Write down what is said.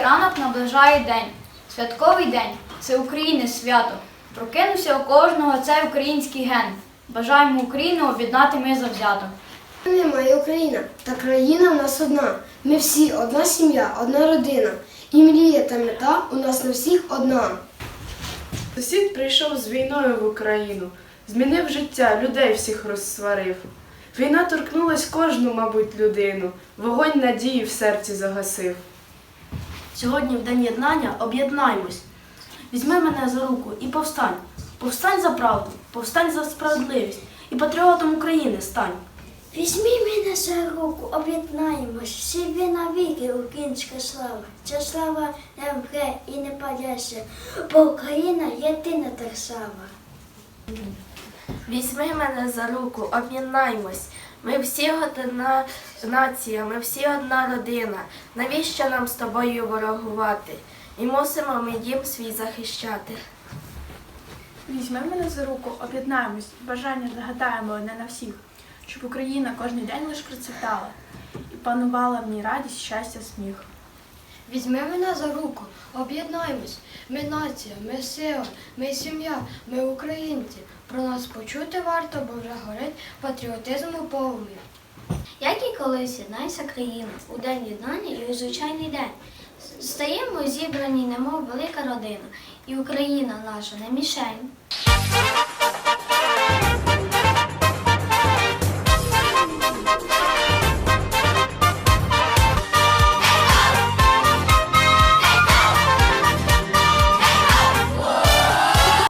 Зимовий ранок наближає день. Святковий день це України свято. Прокинувся у кожного цей український ген. Бажаємо Україну об'єднати ми завзято. Немає Україна, та країна в нас одна. Ми всі одна сім'я, одна родина. І мрія та мета у нас на всіх одна. Сусід прийшов з війною в Україну, змінив життя, людей всіх розсварив. Війна торкнулась кожну, мабуть, людину, вогонь надії в серці загасив. Сьогодні, в День єднання, об'єднаймось. Візьми мене за руку і повстань. Повстань за правду, повстань за справедливість і патріотом України стань. Візьми мене за руку, об'єднаємось, собі навіки українська слава. Ця слава не вмре і не падеться, бо Україна єдина держава. Візьми мене за руку, об'єднаймось. Ми всі одна нація, ми всі одна родина. Навіщо нам з тобою ворогувати? І мусимо ми дім свій захищати. Візьми мене за руку, об'єднаємось, бажання загадаємо одне на всіх, щоб Україна кожен день лиш процвітала і панувала в ній радість, щастя, сміх. Візьми мене за руку, об'єднаємось. Ми нація, ми сила, ми сім'я, ми українці. Про нас почути варто, бо вже горить патріотизм у полум'я. Як і колись єднається країна у день єднання і у звичайний день. Стаємо зібрані, немов велика родина, і Україна наша не мішень.